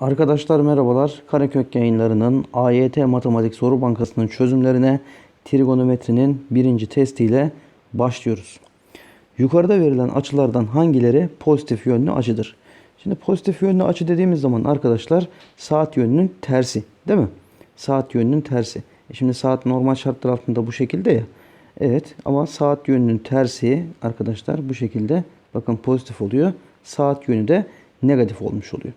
Arkadaşlar merhabalar. Karakök yayınlarının AYT Matematik Soru Bankası'nın çözümlerine trigonometrinin birinci testiyle başlıyoruz. Yukarıda verilen açılardan hangileri pozitif yönlü açıdır? Şimdi pozitif yönlü açı dediğimiz zaman arkadaşlar saat yönünün tersi değil mi? Saat yönünün tersi. E şimdi saat normal şartlar altında bu şekilde ya. Evet ama saat yönünün tersi arkadaşlar bu şekilde bakın pozitif oluyor. Saat yönü de negatif olmuş oluyor.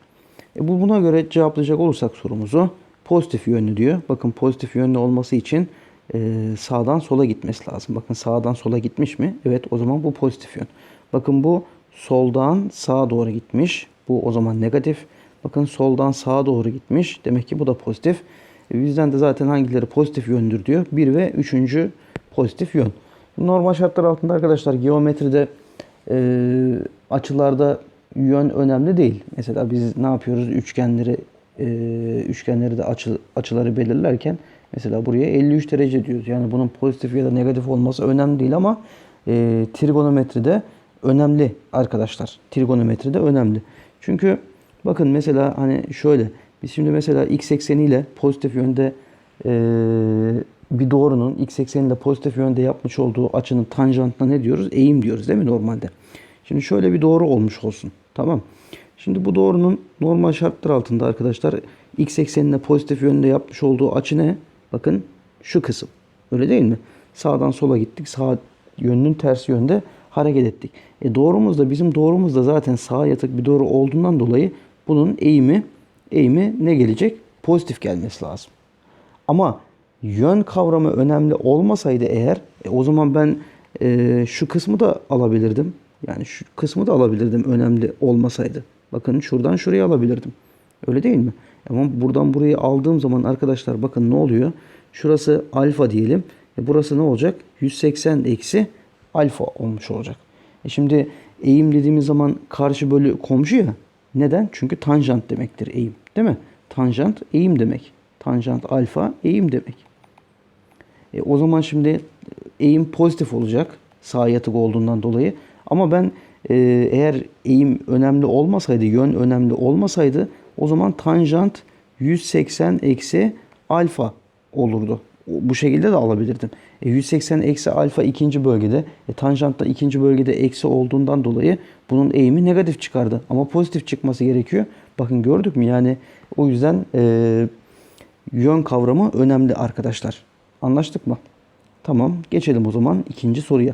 E bu buna göre cevaplayacak olursak sorumuzu pozitif yönlü diyor. Bakın pozitif yönlü olması için e, sağdan sola gitmesi lazım. Bakın sağdan sola gitmiş mi? Evet o zaman bu pozitif yön. Bakın bu soldan sağa doğru gitmiş. Bu o zaman negatif. Bakın soldan sağa doğru gitmiş. Demek ki bu da pozitif. E, bizden de zaten hangileri pozitif yöndür diyor. 1 ve 3. pozitif yön. Normal şartlar altında arkadaşlar geometride e, açılarda yön önemli değil. Mesela biz ne yapıyoruz? Üçgenleri e, üçgenleri de açı, açıları belirlerken mesela buraya 53 derece diyoruz. Yani bunun pozitif ya da negatif olması önemli değil ama e, trigonometride önemli arkadaşlar. Trigonometride önemli. Çünkü bakın mesela hani şöyle biz şimdi mesela x ekseniyle pozitif yönde e, bir doğrunun x ekseniyle pozitif yönde yapmış olduğu açının tanjantına ne diyoruz? Eğim diyoruz değil mi normalde? Şimdi şöyle bir doğru olmuş olsun. Tamam. Şimdi bu doğrunun normal şartlar altında arkadaşlar x eksenine pozitif yönde yapmış olduğu açı ne? Bakın şu kısım. Öyle değil mi? Sağdan sola gittik. Sağ yönünün tersi yönde hareket ettik. E doğrumuz da bizim doğrumuz da zaten sağa yatık bir doğru olduğundan dolayı bunun eğimi eğimi ne gelecek? Pozitif gelmesi lazım. Ama yön kavramı önemli olmasaydı eğer e, o zaman ben e, şu kısmı da alabilirdim. Yani şu kısmı da alabilirdim önemli olmasaydı. Bakın şuradan şuraya alabilirdim. Öyle değil mi? Ama buradan burayı aldığım zaman arkadaşlar bakın ne oluyor? Şurası alfa diyelim. E burası ne olacak? 180 eksi alfa olmuş olacak. E şimdi eğim dediğimiz zaman karşı bölü komşu ya. Neden? Çünkü tanjant demektir eğim. Değil mi? Tanjant eğim demek. Tanjant alfa eğim demek. E, o zaman şimdi eğim pozitif olacak. Sağ yatık olduğundan dolayı. Ama ben e, eğer eğim önemli olmasaydı, yön önemli olmasaydı o zaman tanjant 180 eksi alfa olurdu. Bu şekilde de alabilirdim. E, 180 eksi alfa ikinci bölgede. E, tanjant da ikinci bölgede eksi olduğundan dolayı bunun eğimi negatif çıkardı. Ama pozitif çıkması gerekiyor. Bakın gördük mü? Yani o yüzden e, yön kavramı önemli arkadaşlar. Anlaştık mı? Tamam. Geçelim o zaman ikinci soruya.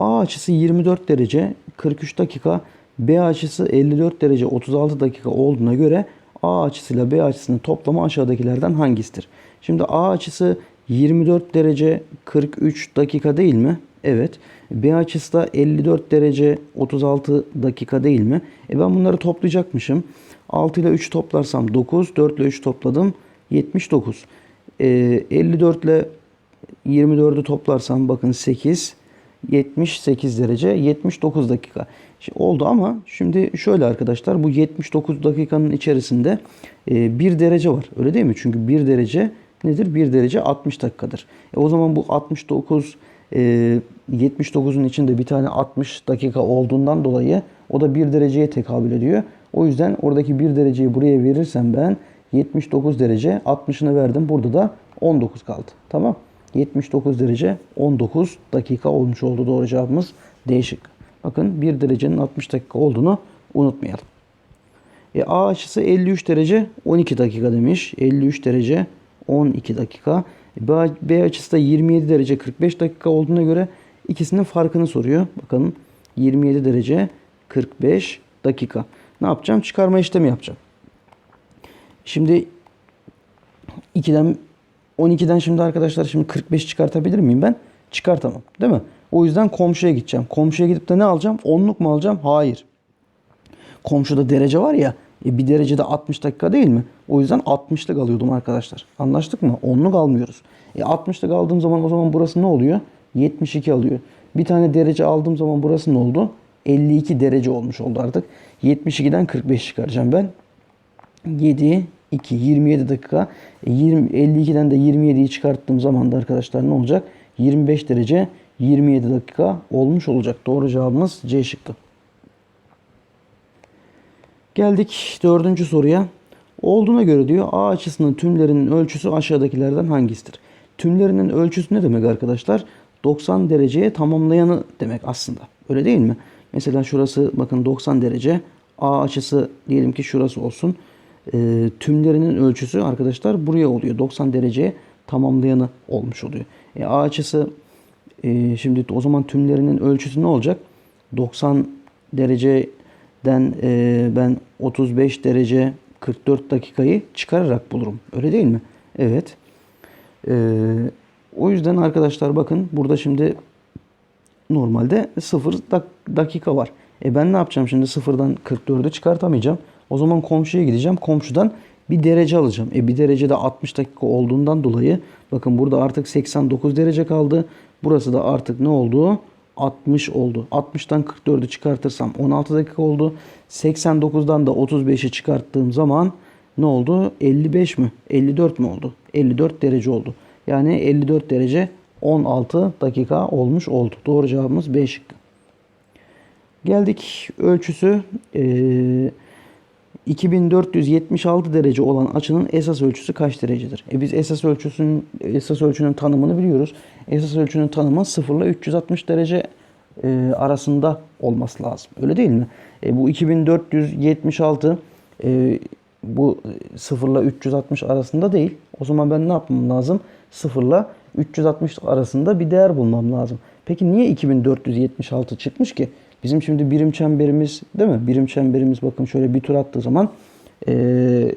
A açısı 24 derece 43 dakika, B açısı 54 derece 36 dakika olduğuna göre A açısıyla B açısının toplamı aşağıdakilerden hangisidir? Şimdi A açısı 24 derece 43 dakika değil mi? Evet. B açısı da 54 derece 36 dakika değil mi? E ben bunları toplayacakmışım. 6 ile 3 toplarsam 9, 4 ile 3 topladım 79. E, 54 ile 24'ü toplarsam bakın 8, 78 derece 79 dakika. Oldu ama şimdi şöyle arkadaşlar bu 79 dakikanın içerisinde e, 1 derece var. Öyle değil mi? Çünkü 1 derece nedir? 1 derece 60 dakikadır. E, o zaman bu 69 e, 79'un içinde bir tane 60 dakika olduğundan dolayı o da 1 dereceye tekabül ediyor. O yüzden oradaki 1 dereceyi buraya verirsem ben 79 derece 60'ını verdim. Burada da 19 kaldı. Tamam. 79 derece 19 dakika olmuş oldu doğru cevabımız D şıkkı. Bakın 1 derecenin 60 dakika olduğunu unutmayalım. E, A açısı 53 derece 12 dakika demiş. 53 derece 12 dakika. E, B, açısı da 27 derece 45 dakika olduğuna göre ikisinin farkını soruyor. Bakalım 27 derece 45 dakika. Ne yapacağım? Çıkarma işlemi yapacağım. Şimdi 2'den 12'den şimdi arkadaşlar şimdi 45 çıkartabilir miyim ben? Çıkartamam. Değil mi? O yüzden komşuya gideceğim. Komşuya gidip de ne alacağım? Onluk mu alacağım? Hayır. Komşuda derece var ya. E bir derecede 60 dakika değil mi? O yüzden 60'lık alıyordum arkadaşlar. Anlaştık mı? Onluk almıyoruz. E 60'lık aldığım zaman o zaman burası ne oluyor? 72 alıyor. Bir tane derece aldığım zaman burası ne oldu? 52 derece olmuş oldu artık. 72'den 45 çıkaracağım ben. 7, 2, 27 dakika. E 20, 52'den de 27'yi çıkarttığım zaman da arkadaşlar ne olacak? 25 derece 27 dakika olmuş olacak. Doğru cevabımız C şıkkı. Geldik dördüncü soruya. Olduğuna göre diyor A açısının tümlerinin ölçüsü aşağıdakilerden hangisidir? Tümlerinin ölçüsü ne demek arkadaşlar? 90 dereceye tamamlayanı demek aslında. Öyle değil mi? Mesela şurası bakın 90 derece. A açısı diyelim ki şurası olsun. Ee, tümlerinin ölçüsü arkadaşlar buraya oluyor. 90 dereceye tamamlayanı olmuş oluyor. E, A açısı e, şimdi o zaman tümlerinin ölçüsü ne olacak? 90 dereceden e, ben 35 derece 44 dakikayı çıkararak bulurum. Öyle değil mi? Evet. E, o yüzden arkadaşlar bakın burada şimdi normalde 0 dak- dakika var. E ben ne yapacağım şimdi sıfırdan 44'ü çıkartamayacağım. O zaman komşuya gideceğim. Komşudan bir derece alacağım. E bir derecede 60 dakika olduğundan dolayı bakın burada artık 89 derece kaldı. Burası da artık ne oldu? 60 oldu. 60'tan 44'ü çıkartırsam 16 dakika oldu. 89'dan da 35'i çıkarttığım zaman ne oldu? 55 mi? 54 mü oldu? 54 derece oldu. Yani 54 derece 16 dakika olmuş oldu. Doğru cevabımız B şıkkı. Geldik ölçüsü eee, 2476 derece olan açının esas ölçüsü kaç derecedir? E biz esas ölçüsünün esas ölçünün tanımını biliyoruz. Esas ölçünün tanımı 0 ile 360 derece e, arasında olması lazım. Öyle değil mi? E, bu 2476 e, bu 0 ile 360 arasında değil. O zaman ben ne yapmam lazım? 0 ile 360 arasında bir değer bulmam lazım. Peki niye 2476 çıkmış ki? Bizim şimdi birim çemberimiz değil mi? Birim çemberimiz bakın şöyle bir tur attığı zaman eee,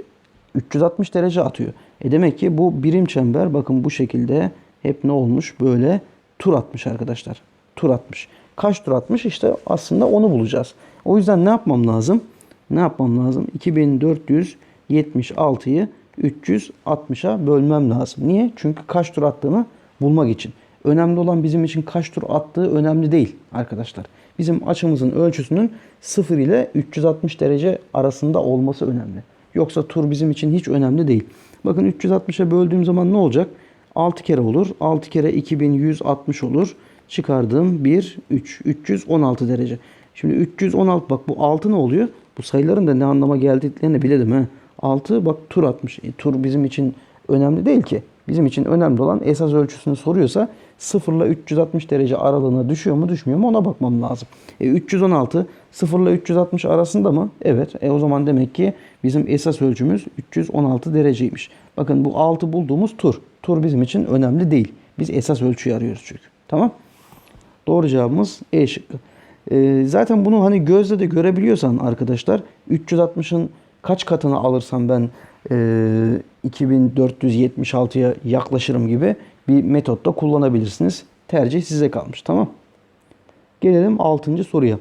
360 derece atıyor. E demek ki bu birim çember bakın bu şekilde hep ne olmuş? Böyle tur atmış arkadaşlar. Tur atmış. Kaç tur atmış? İşte aslında onu bulacağız. O yüzden ne yapmam lazım? Ne yapmam lazım? 2476'yı 360'a bölmem lazım. Niye? Çünkü kaç tur attığını bulmak için. Önemli olan bizim için kaç tur attığı önemli değil arkadaşlar. Bizim açımızın ölçüsünün 0 ile 360 derece arasında olması önemli. Yoksa tur bizim için hiç önemli değil. Bakın 360'a böldüğüm zaman ne olacak? 6 kere olur. 6 kere 2160 olur. Çıkardığım 1, 3. 316 derece. Şimdi 316 bak bu 6 ne oluyor? Bu sayıların da ne anlama geldiklerini bilelim. He. 6 bak tur atmış. E, tur bizim için önemli değil ki. Bizim için önemli olan esas ölçüsünü soruyorsa 0 ile 360 derece aralığına düşüyor mu düşmüyor mu ona bakmam lazım. E, 316 0 ile 360 arasında mı? Evet. E, o zaman demek ki bizim esas ölçümüz 316 dereceymiş. Bakın bu 6 bulduğumuz tur. Tur bizim için önemli değil. Biz esas ölçüyü arıyoruz çünkü. Tamam. Doğru cevabımız E şıkkı. E, zaten bunu hani gözle de görebiliyorsan arkadaşlar 360'ın kaç katını alırsam ben e, 2476'ya yaklaşırım gibi bir metotta kullanabilirsiniz. Tercih size kalmış. Tamam. Gelelim 6. soruya.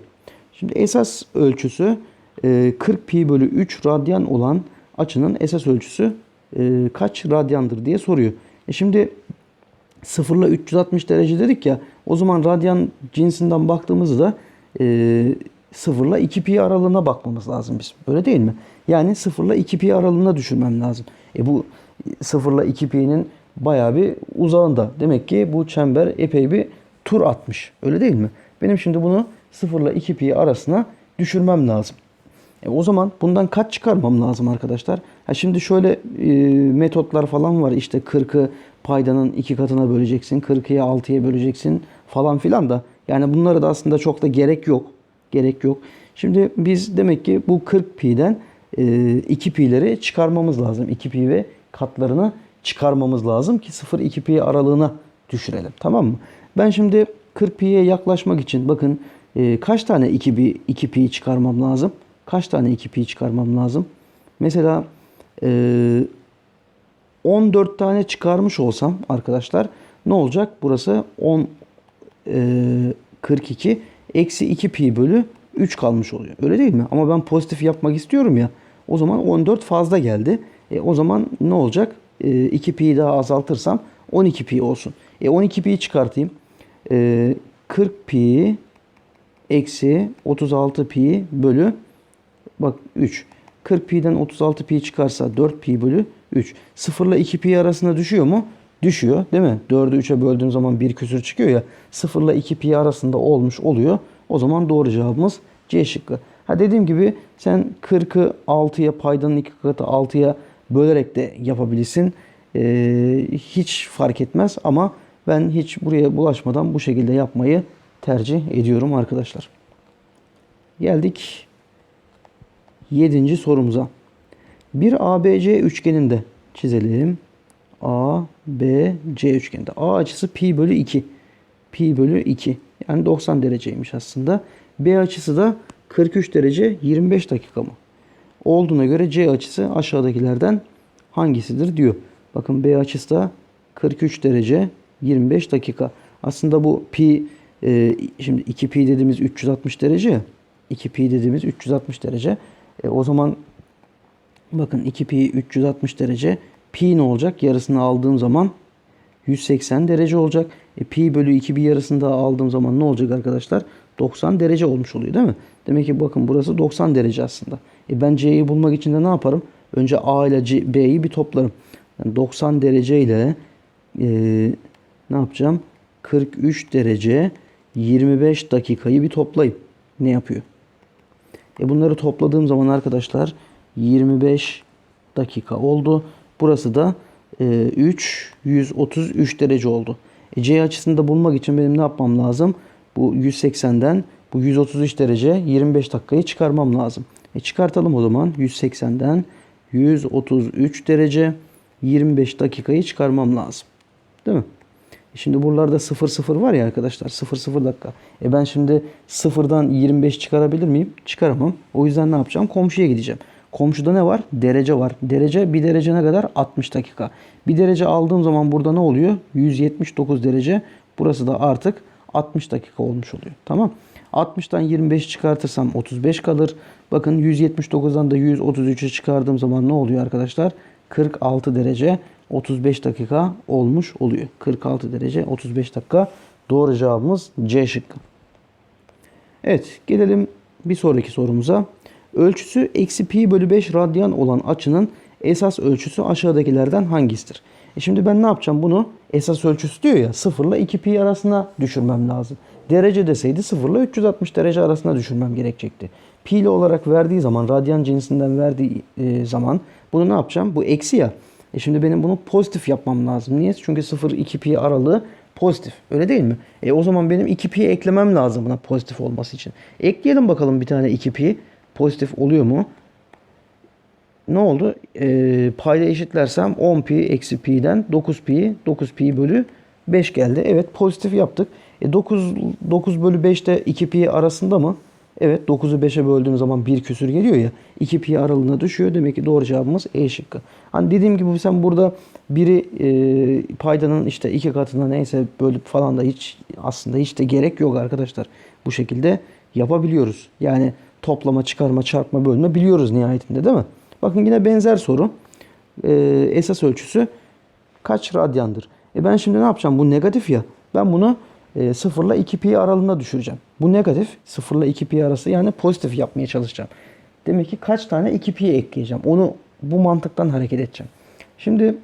Şimdi esas ölçüsü e, 40 pi bölü 3 radyan olan açının esas ölçüsü e, kaç radyandır diye soruyor. E şimdi 0 ile 360 derece dedik ya. O zaman radyan cinsinden baktığımızda e, 0 ile 2 pi aralığına bakmamız lazım biz. Öyle değil mi? Yani 0 ile 2 pi aralığına düşürmem lazım. E bu 0 ile 2 pi'nin bayağı bir uzağında. Demek ki bu çember epey bir tur atmış. Öyle değil mi? Benim şimdi bunu 0 ile 2 pi arasına düşürmem lazım. E o zaman bundan kaç çıkarmam lazım arkadaşlar? Ha şimdi şöyle e, metotlar falan var. İşte 40'ı paydanın iki katına böleceksin. 40'ı 6'ya böleceksin falan filan da. Yani bunlara da aslında çok da gerek yok. Gerek yok. Şimdi biz demek ki bu 40 pi'den e, 2 pi'leri çıkarmamız lazım. 2 pi ve katlarını çıkarmamız lazım ki 0-2 pi aralığına düşürelim. Tamam mı? Ben şimdi 40 pi'ye yaklaşmak için bakın e, kaç tane 2 pi, 2 pi çıkarmam lazım? Kaç tane 2 pi çıkarmam lazım? Mesela e, 14 tane çıkarmış olsam arkadaşlar ne olacak? Burası 10 e, 42 eksi 2 pi bölü 3 kalmış oluyor. Öyle değil mi? Ama ben pozitif yapmak istiyorum ya. O zaman 14 fazla geldi. E, o zaman ne olacak? E, 2 pi daha azaltırsam 12 pi olsun. E, 12 pi çıkartayım. E, 40 pi eksi 36 pi bölü bak 3. 40 pi'den 36 pi çıkarsa 4 pi bölü 3. 0 ile 2 pi arasında düşüyor mu? Düşüyor değil mi? 4'ü 3'e böldüğün zaman bir küsür çıkıyor ya. 0 ile 2 pi arasında olmuş oluyor. O zaman doğru cevabımız C şıkkı. Ha dediğim gibi sen 40'ı 6'ya paydanın iki katı 6'ya bölerek de yapabilirsin. Ee, hiç fark etmez ama ben hiç buraya bulaşmadan bu şekilde yapmayı tercih ediyorum arkadaşlar. Geldik 7. sorumuza. Bir ABC üçgeninde çizelim. A, B, C üçgeninde. A açısı pi bölü 2. Pi bölü 2. Yani 90 dereceymiş aslında. B açısı da 43 derece 25 dakika mı? Olduğuna göre C açısı aşağıdakilerden hangisidir diyor. Bakın B açısı da 43 derece 25 dakika. Aslında bu pi e, şimdi 2 pi dediğimiz 360 derece ya. 2 pi dediğimiz 360 derece. E, o zaman bakın 2 pi 360 derece. Pi ne olacak? Yarısını aldığım zaman 180 derece olacak. E, pi bölü 2 bir yarısını daha aldığım zaman ne olacak arkadaşlar? 90 derece olmuş oluyor değil mi? Demek ki bakın burası 90 derece aslında. E ben C'yi bulmak için de ne yaparım? Önce A ile C, B'yi bir toplarım. Yani 90 derece ile e, ne yapacağım? 43 derece 25 dakikayı bir toplayayım. Ne yapıyor? E bunları topladığım zaman arkadaşlar 25 dakika oldu. Burası da e, 3 133 derece oldu. E, C açısını da bulmak için benim ne yapmam lazım? Bu 180'den bu 133 derece 25 dakikayı çıkarmam lazım. E çıkartalım o zaman 180'den 133 derece 25 dakikayı çıkarmam lazım. Değil mi? E Şimdi buralarda 0 0 var ya arkadaşlar 0 0 dakika. E ben şimdi 0'dan 25 çıkarabilir miyim? Çıkaramam. O yüzden ne yapacağım? Komşuya gideceğim. Komşuda ne var? Derece var. Derece bir derece ne kadar? 60 dakika. Bir derece aldığım zaman burada ne oluyor? 179 derece. Burası da artık 60 dakika olmuş oluyor. Tamam. 60'tan 25 çıkartırsam 35 kalır. Bakın 179'dan da 133'e çıkardığım zaman ne oluyor arkadaşlar? 46 derece 35 dakika olmuş oluyor. 46 derece 35 dakika. Doğru cevabımız C şıkkı. Evet gelelim bir sonraki sorumuza. Ölçüsü eksi pi bölü 5 radyan olan açının esas ölçüsü aşağıdakilerden hangisidir? E şimdi ben ne yapacağım bunu? Esas ölçüsü diyor ya 0 ile 2 pi arasına düşürmem lazım. Derece deseydi 0 ile 360 derece arasına düşürmem gerekecekti. Pi olarak verdiği zaman radyan cinsinden verdiği e, zaman bunu ne yapacağım? Bu eksi ya. E şimdi benim bunu pozitif yapmam lazım. Niye? Çünkü 0-2 pi aralığı pozitif. Öyle değil mi? E o zaman benim 2 pi eklemem lazım buna pozitif olması için. Ekleyelim bakalım bir tane 2 pi. Pozitif oluyor mu? Ne oldu? E, payda eşitlersem 10 pi eksi pi'den 9 pi 9 pi bölü 5 geldi. Evet pozitif yaptık. E 9, 9 bölü 5 de 2 pi arasında mı? Evet 9'u 5'e böldüğüm zaman bir küsür geliyor ya. 2 pi aralığına düşüyor. Demek ki doğru cevabımız E şıkkı. Hani dediğim gibi sen burada biri e, paydanın işte iki katına neyse bölüp falan da hiç aslında hiç de gerek yok arkadaşlar. Bu şekilde yapabiliyoruz. Yani toplama, çıkarma, çarpma, bölme biliyoruz nihayetinde değil mi? Bakın yine benzer soru. E, esas ölçüsü kaç radyandır? E ben şimdi ne yapacağım? Bu negatif ya. Ben bunu e, 0 ile 2 pi aralığına düşüreceğim. Bu negatif 0 ile 2 pi arası yani pozitif yapmaya çalışacağım. Demek ki kaç tane 2 pi ekleyeceğim. Onu bu mantıktan hareket edeceğim. Şimdi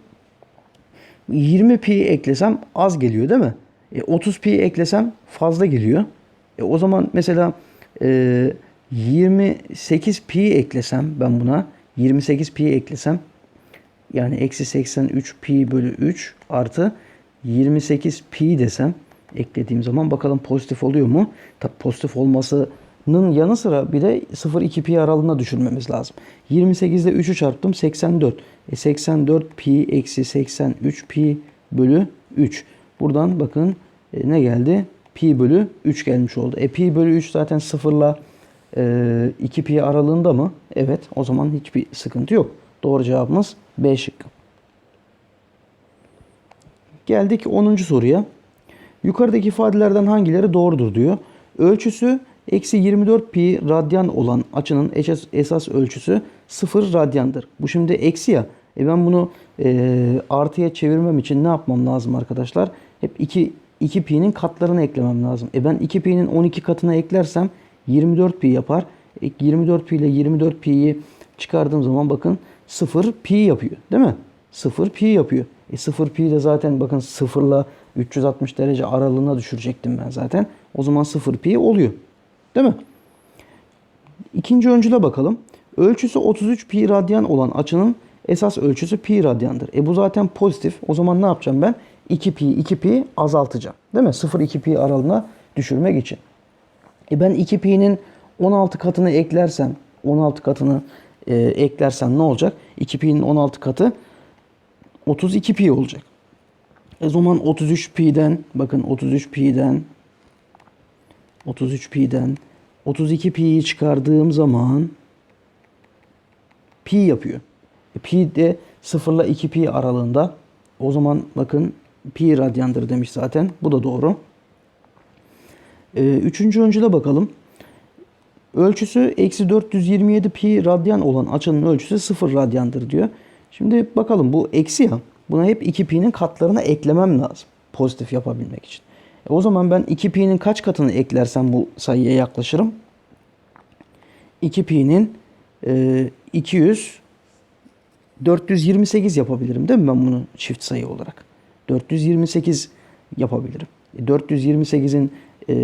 20 pi eklesem az geliyor değil mi? E, 30 pi eklesem fazla geliyor. E, o zaman mesela e, 28 pi eklesem ben buna 28 pi eklesem yani eksi 83 pi bölü 3 artı 28 pi desem eklediğim zaman bakalım pozitif oluyor mu? Tabi pozitif olmasının yanı sıra bir de 0-2 pi aralığına düşürmemiz lazım. 28 ile 3'ü çarptım 84. E 84 pi eksi 83 pi bölü 3. Buradan bakın e, ne geldi? Pi bölü 3 gelmiş oldu. E pi bölü 3 zaten 0 ile e, 2 pi aralığında mı? Evet. O zaman hiçbir sıkıntı yok. Doğru cevabımız B şıkkı. Geldik 10. soruya. Yukarıdaki ifadelerden hangileri doğrudur diyor. Ölçüsü eksi 24 pi radyan olan açının esas ölçüsü 0 radyandır. Bu şimdi eksi ya. E ben bunu e, artıya çevirmem için ne yapmam lazım arkadaşlar? Hep 2, 2 pi'nin katlarını eklemem lazım. E ben 2 pi'nin 12 katına eklersem 24 pi yapar. E 24 pi ile 24 pi'yi çıkardığım zaman bakın 0 pi yapıyor. Değil mi? 0 pi yapıyor. E 0 pi de zaten bakın 0 ile 360 derece aralığına düşürecektim ben zaten. O zaman 0 pi oluyor. Değil mi? İkinci öncüle bakalım. Ölçüsü 33 pi radyan olan açının esas ölçüsü pi radyandır. E bu zaten pozitif. O zaman ne yapacağım ben? 2 pi 2 pi azaltacağım. Değil mi? 0-2 pi aralığına düşürmek için. E ben 2 pi'nin 16 katını eklersem 16 katını e, eklersem ne olacak? 2 pi'nin 16 katı 32 pi olacak. E zaman 33 pi'den bakın 33 pi'den 33 pi'den 32 pi'yi çıkardığım zaman pi yapıyor. E, pi de 0 ile 2 pi aralığında. O zaman bakın pi radyandır demiş zaten. Bu da doğru. E, üçüncü öncüle bakalım. Ölçüsü eksi 427 pi radyan olan açının ölçüsü 0 radyandır diyor. Şimdi bakalım bu eksi ya. Buna hep 2 pi'nin katlarına eklemem lazım. Pozitif yapabilmek için. E o zaman ben 2 pi'nin kaç katını eklersem bu sayıya yaklaşırım? 2 pi'nin e, 200 428 yapabilirim değil mi ben bunu çift sayı olarak? 428 yapabilirim. E, 428'in e,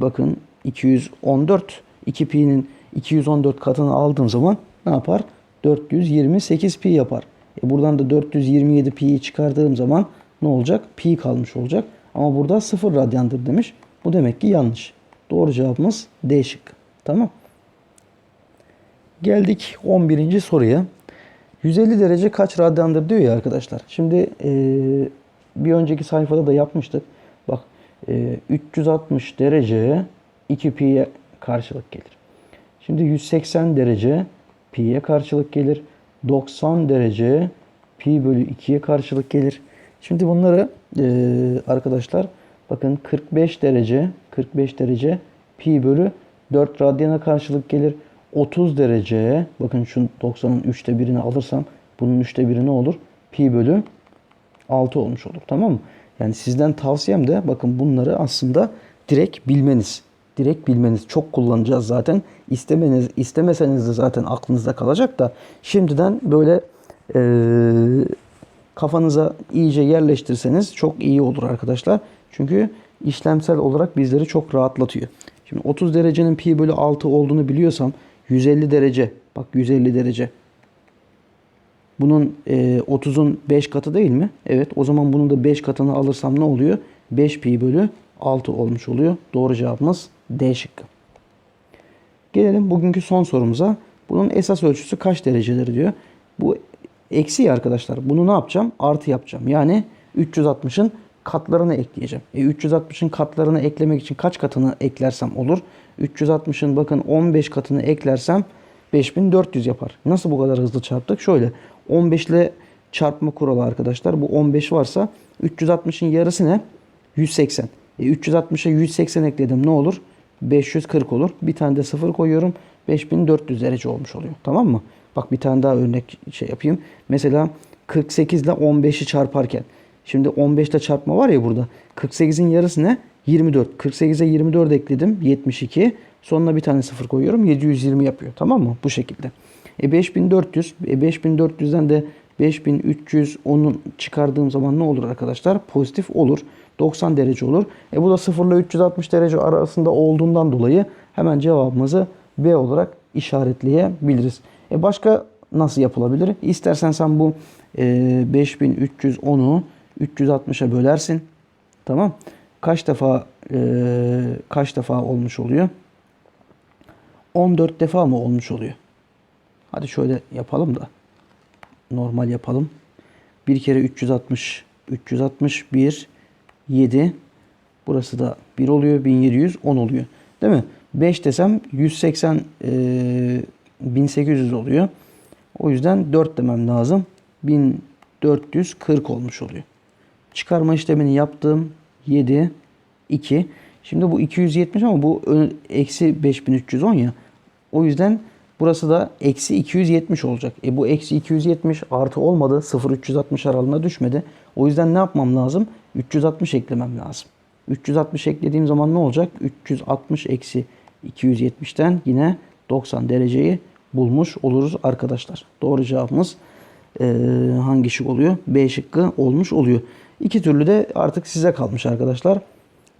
bakın 214 2 pi'nin 214 katını aldığım zaman ne yapar? 428 pi yapar. E buradan da 427 pi'yi çıkardığım zaman ne olacak? Pi kalmış olacak. Ama burada 0 radyandır demiş. Bu demek ki yanlış. Doğru cevabımız D şıkkı. Tamam. Geldik 11. soruya. 150 derece kaç radyandır diyor ya arkadaşlar. Şimdi e, bir önceki sayfada da yapmıştık. Bak e, 360 derece 2 pi'ye karşılık gelir. Şimdi 180 derece pi'ye karşılık gelir. 90 derece pi bölü 2'ye karşılık gelir. Şimdi bunları e, arkadaşlar bakın 45 derece 45 derece pi bölü 4 radyana karşılık gelir. 30 derece bakın şu 90'ın 3'te birini alırsam bunun 3'te biri ne olur? Pi bölü 6 olmuş olur. Tamam mı? Yani sizden tavsiyem de bakın bunları aslında direkt bilmeniz. Direkt bilmeniz. Çok kullanacağız zaten. İstemeniz, istemeseniz de zaten aklınızda kalacak da şimdiden böyle e, kafanıza iyice yerleştirseniz çok iyi olur arkadaşlar. Çünkü işlemsel olarak bizleri çok rahatlatıyor. Şimdi 30 derecenin pi bölü 6 olduğunu biliyorsam 150 derece bak 150 derece bunun e, 30'un 5 katı değil mi? Evet o zaman bunun da 5 katını alırsam ne oluyor? 5 pi bölü 6 olmuş oluyor. Doğru cevabımız D şıkkı. Gelelim bugünkü son sorumuza. Bunun esas ölçüsü kaç derecedir diyor. Bu eksi ya arkadaşlar. Bunu ne yapacağım? Artı yapacağım. Yani 360'ın katlarını ekleyeceğim. E 360'ın katlarını eklemek için kaç katını eklersem olur? 360'ın bakın 15 katını eklersem 5400 yapar. Nasıl bu kadar hızlı çarptık? Şöyle 15 ile çarpma kuralı arkadaşlar. Bu 15 varsa 360'ın yarısı ne? 180. E 360'a 180 ekledim ne olur? 540 olur. Bir tane de sıfır koyuyorum. 5400 derece olmuş oluyor. Tamam mı? Bak bir tane daha örnek şey yapayım. Mesela 48 ile 15'i çarparken. Şimdi 15 ile çarpma var ya burada. 48'in yarısı ne? 24. 48'e 24 ekledim. 72. Sonuna bir tane sıfır koyuyorum. 720 yapıyor. Tamam mı? Bu şekilde. E 5400. E 5400'den de 5310'u çıkardığım zaman ne olur arkadaşlar? Pozitif olur. 90 derece olur. E bu da 0 ile 360 derece arasında olduğundan dolayı hemen cevabımızı B olarak işaretleyebiliriz. E başka nasıl yapılabilir? İstersen sen bu e, 5310'u 360'a bölersin. Tamam. Kaç defa e, kaç defa olmuş oluyor? 14 defa mı olmuş oluyor? Hadi şöyle yapalım da. Normal yapalım. Bir kere 360 361 7 burası da 1 oluyor. 1710 oluyor. Değil mi? 5 desem 180 e, 1800 oluyor. O yüzden 4 demem lazım. 1440 olmuş oluyor. Çıkarma işlemini yaptım. 7 2 Şimdi bu 270 ama bu eksi 5310 ya. O yüzden burası da eksi 270 olacak. E bu eksi 270 artı olmadı. 0 360 aralığına düşmedi. O yüzden ne yapmam lazım? 360 eklemem lazım. 360 eklediğim zaman ne olacak? 360 eksi 270'ten yine 90 dereceyi bulmuş oluruz arkadaşlar. Doğru cevabımız e, hangi şık oluyor? B şıkkı olmuş oluyor. İki türlü de artık size kalmış arkadaşlar.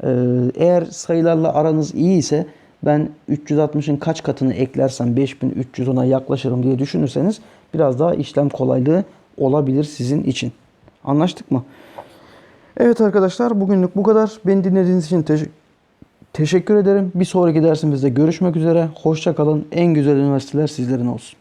Ee, eğer sayılarla aranız iyi ise ben 360'ın kaç katını eklersem 5310'a yaklaşırım diye düşünürseniz biraz daha işlem kolaylığı olabilir sizin için. Anlaştık mı? Evet arkadaşlar bugünlük bu kadar. Beni dinlediğiniz için teşekkür Teşekkür ederim. Bir sonraki dersimizde görüşmek üzere. Hoşça kalın. En güzel üniversiteler sizlerin olsun.